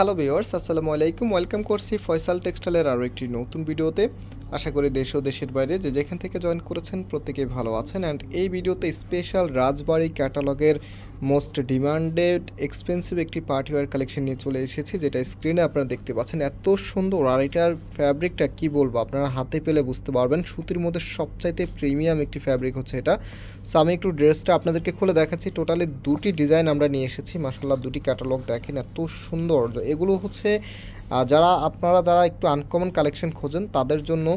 Hello viewers আসসালামু আলাইকুম। Welcome করছি ফয়সাল টেক্সটাইলের আরও একটি নতুন ভিডিওতে। আশা করি দেশ ও দেশের বাইরে যে যেখান থেকে জয়েন করেছেন প্রত্যেকেই ভালো আছেন। অ্যান্ড এই ভিডিওতে স্পেশাল রাজবাড়ি ক্যাটালগের মোস্ট ডিমান্ডেড এক্সপেন্সিভ একটি পার্টিওয়ার কালেকশন নিয়ে চলে এসেছি, যেটা স্ক্রিনে আপনারা দেখতে পাচ্ছেন। এত সুন্দর, আর এটার ফ্যাব্রিকটা কি বলব, আপনারা হাতে পেলে বুঝতে পারবেন। সুতির মধ্যে সবচাইতে প্রিমিয়াম একটি ফ্যাব্রিক হচ্ছে এটা। সো আমি একটু ড্রেসটা আপনাদেরকে খুলে দেখাচ্ছি। টোটালি দুটি ডিজাইন আমরা নিয়ে এসেছি। মাসাল্লাহ দুটি ক্যাটালগ দেখেন, এত সুন্দর। এগুলো হচ্ছে যারা, আপনারা যারা একটু আনকমন কালেকশন খোঁজেন, তাদের জন্য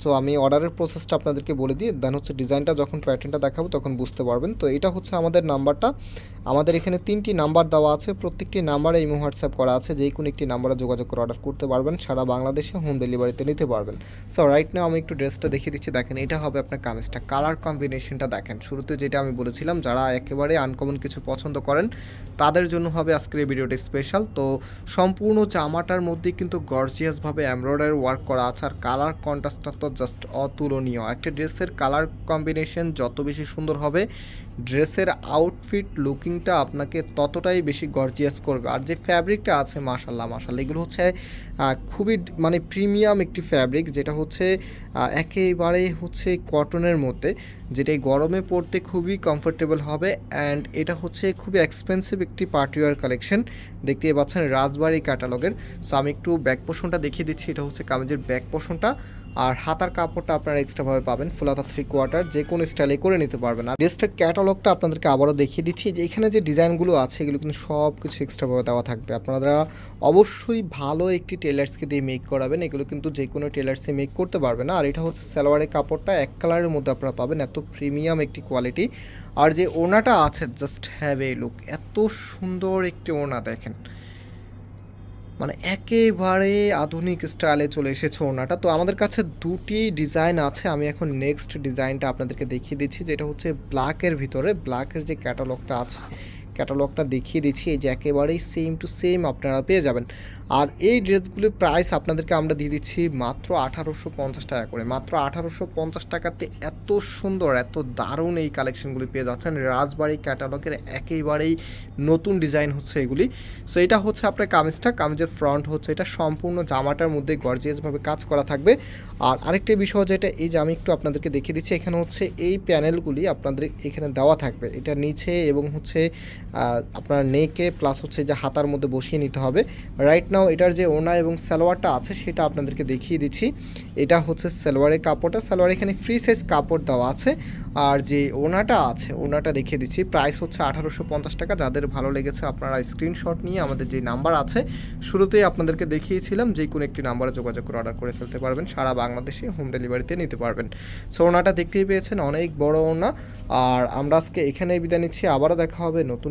তো আমি অর্ডারের প্রসেসটা আপনাদেরকে বলে দিই। দেন হচ্ছে ডিজাইনটা যখন প্যাটার্নটা দেখাবো তখন বুঝতে পারবেন। তো এটা হচ্ছে আমাদের নাম্বারটা। আমাদের এখানে তিনটি নাম্বার দেওয়া আছে। প্রত্যেকটি নাম্বারে ইমো হোয়াটসঅ্যাপ করা আছে। যে কোনো একটি নাম্বারে যোগাযোগ করে অর্ডার করতে পারবেন। সারা বাংলাদেশে হোম ডেলিভারিতে নিতে পারবেন। সো রাইট নাও আমি একটু ড্রেসটা দেখিয়ে দিচ্ছি। দেখেন, এটা হবে আপনার কামিজটা। কালার কম্বিনেশনটা দেখেন। শুরুতে যেটা আমি বলেছিলাম, যারা একেবারে আনকমন কিছু পছন্দ করেন, তাদের জন্য হবে আজকের এই ভিডিওটা স্পেশাল তো সম্পূর্ণ জামাটার মধ্যে কিন্তু গর্জিয়াসভাবে এমব্রয়ডারি ওয়ার্ক করা আছে। আর কালার কন্ট্রাস্টটা তো জাস্ট অতুলনীয়। একটা ড্রেসের কালার কম্বিনেশন যত বেশি সুন্দর হবে, ড্রেসের আউটফিট লুকিংটা আপনাকে ততটাই বেশি গর্জিয়াস করবে। আর যে ফ্যাব্রিকটা আছে মাশাল্লাহ মাশাল্লাহ এগুলো হচ্ছে খুবই মানে প্রিমিয়াম একটি ফ্যাব্রিক যেটা হচ্ছে একেবারে হচ্ছে কটনের মধ্যে। যেটা এই গরমে পরতে খুবই কমফোর্টেবল হবে অ্যান্ড এটা হচ্ছে খুবই এক্সপেন্সিভ একটি পার্টিওয়ার কালেকশন দেখতেই পাচ্ছেন রাজবাড়ি ক্যাটালগের সো আমি একটু ব্যাক পোষণটা দেখিয়ে দিচ্ছি। এটা হচ্ছে কামিজের ব্যাক পোষণটা আর হাতার কাপড়টা আপনারা এক্সট্রাভাবে পাবেন। ফুলাতা থ্রি কোয়ার্টার যে কোনো স্টাইলে করে নিতে পারবেন। আর ড্রেসটার ক্যাটালগটা আপনাদেরকে আবারও দেখিয়ে দিচ্ছি যে এখানে যে ডিজাইনগুলো আছে, এগুলো কিন্তু সব কিছু এক্সট্রাভাবে দেওয়া থাকবে। আপনারা অবশ্যই ভালো একটি টেলার্সকে দিয়ে মেক করাবেন। এগুলো কিন্তু যে কোনো টেলার্সে মেক করতে পারবে না। আর এটা হচ্ছে সালোয়ারের কাপড়টা এক কালারের মধ্যে আপনারা পাবেন। এত প্রিমিয়াম একটি কোয়ালিটি। আর যে ওনাটা আছে জাস্ট হ্যাভ এ লুক এত সুন্দর একটি ওনা দেখেন। মানে একেবারে আধুনিক স্টাইলে চলে এসেছে ওনাটা তো আমাদের কাছে দুটি ডিজাইন আছে, আমি এখন নেক্সট ডিজাইনটা আপনাদেরকে দেখিয়ে দিচ্ছি, যেটা হচ্ছে ব্ল্যাকের ভিতরে। ব্ল্যাকের যে ক্যাটালগটা আছে ক্যাটালগটা দেখিয়ে দিচ্ছি, এই যে একেবারেই সেম টু সেম আপনারা পেয়ে যাবেন। আর এই ড্রেসগুলির প্রাইস আপনাদেরকে আমরা দিয়ে দিচ্ছি মাত্র আঠারোশো পঞ্চাশ টাকা করে। মাত্র আঠারোশো পঞ্চাশ টাকাতে এত সুন্দর, এত দারুণ এই কালেকশনগুলি পেয়ে যাচ্ছেন। রাজবাড়ি ক্যাটালগের একেবারেই নতুন ডিজাইন হচ্ছে এগুলি। সো এটা হচ্ছে আপনার কামিজটা। কামিজের ফ্রন্ট হচ্ছে এটা। সম্পূর্ণ জামাটার মধ্যে গর্জিয়াসভাবে কাজ করা থাকবে। আর আরেকটা বিষয় যেটা এই যে আমি একটু আপনাদেরকে দেখিয়ে দিচ্ছি, এখানে হচ্ছে এই প্যানেলগুলি আপনাদের এখানে দেওয়া থাকবে। এটা নিচে এবং হচ্ছে আপনার নেকে প্লাস হচ্ছে যে হাতার মধ্যে বসিয়ে নিতে হবে। রাইট নাও এটার যে ওনা এবং সালোয়ারটা আছে, সেটা আপনাদেরকে দেখিয়ে দিচ্ছি। এটা হচ্ছে সালোয়ারের কাপড়টা। সালোয়ার এখানে ফ্রি সাইজ কাপড় দেওয়া আছে। আর যে ওনাটা আছে ওনাটা দেখিয়ে দিচ্ছি। প্রাইস হচ্ছে আঠারোশো পঞ্চাশ টাকা। যাদের ভালো লেগেছে, আপনারা স্ক্রিনশট নিয়ে আমাদের যে নাম্বার আছে, শুরুতেই আপনাদেরকে দেখিয়েছিলাম যে কোনো একটি নাম্বারে যোগাযোগ করে অর্ডার করে ফেলতে পারবেন। সারা বাংলাদেশে হোম ডেলিভারিতে নিতে পারবেন। সো ওনাটা দেখতেই পেয়েছেন, অনেক বড় ওনা আর আমরা আজকে এখানেই বিদায় নিচ্ছি। আবারও দেখা হবে নতুন